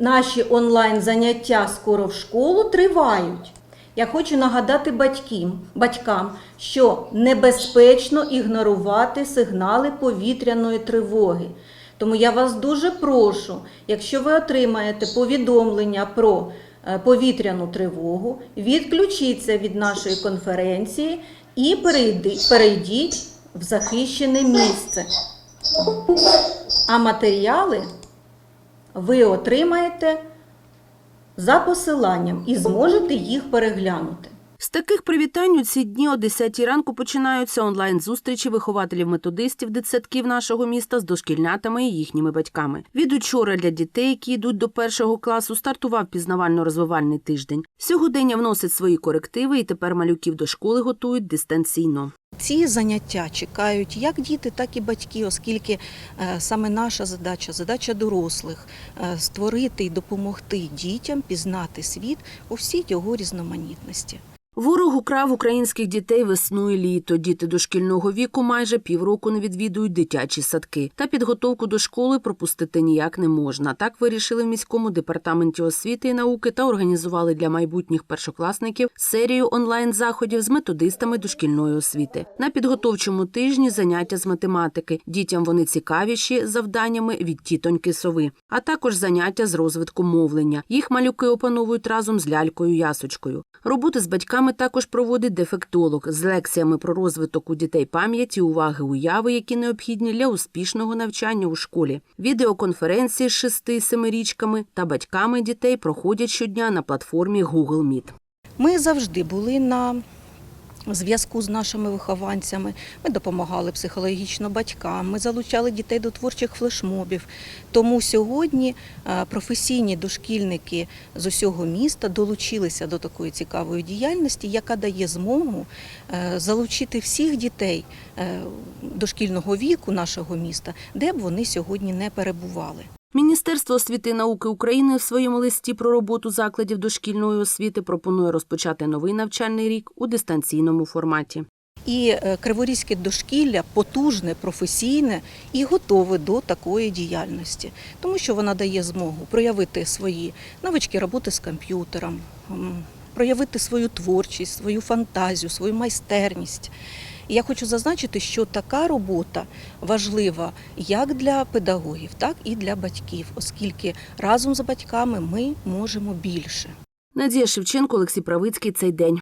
наші онлайн заняття скоро в школу тривають. Я хочу нагадати батькам, батькам, що небезпечно ігнорувати сигнали повітряної тривоги. Тому я вас дуже прошу, якщо ви отримаєте повідомлення про е, повітряну тривогу, відключіться від нашої конференції і перейдіть в захищене місце. А матеріали ви отримаєте за посиланням і зможете їх переглянути. З таких привітань у ці дні о 10 ранку починаються онлайн-зустрічі вихователів-методистів дитсадків нашого міста з дошкільнятами і їхніми батьками. Від учора для дітей, які йдуть до першого класу, стартував пізнавально-розвивальний тиждень. Сьогодення вносить свої корективи, і тепер малюків до школи готують дистанційно. Ці заняття чекають як діти, так і батьки, оскільки е, саме наша задача, задача дорослих е, створити і допомогти дітям пізнати світ у всій його різноманітності. Ворог украв українських дітей весну і літо. Діти дошкільного віку майже півроку не відвідують дитячі садки. Та підготовку до школи пропустити ніяк не можна. Так вирішили в міському департаменті освіти і науки та організували для майбутніх першокласників серію онлайн-заходів з методистами дошкільної освіти. На підготовчому тижні заняття з математики. Дітям вони цікавіші завданнями від тітоньки сови, а також заняття з розвитку мовлення. Їх малюки опановують разом з лялькою ясочкою. Роботи з батьками також проводить дефектолог з лекціями про розвиток у дітей пам'яті, уваги, уяви, які необхідні для успішного навчання у школі. Відеоконференції з шести-семирічками та батьками дітей проходять щодня на платформі Google Meet. Ми завжди були на зв'язку з нашими вихованцями. Ми допомагали психологічно батькам, ми залучали дітей до творчих флешмобів. Тому сьогодні е, професійні дошкільники з усього міста долучилися до такої цікавої діяльності, яка дає змогу е, залучити всіх дітей е, дошкільного віку нашого міста, де б вони сьогодні не перебували. Міністерство освіти і науки України в своєму листі про роботу закладів дошкільної освіти пропонує розпочати новий навчальний рік у дистанційному форматі. І е, Криворізьке дошкілля потужне, професійне і готове до такої діяльності, тому що вона дає змогу проявити свої навички роботи з комп'ютером, проявити свою творчість, свою фантазію, свою майстерність. І я хочу зазначити, що така робота важлива як для педагогів, так і для батьків, оскільки разом з батьками ми можемо більше. Надія Шевченко, Олексій Правицький. Цей день.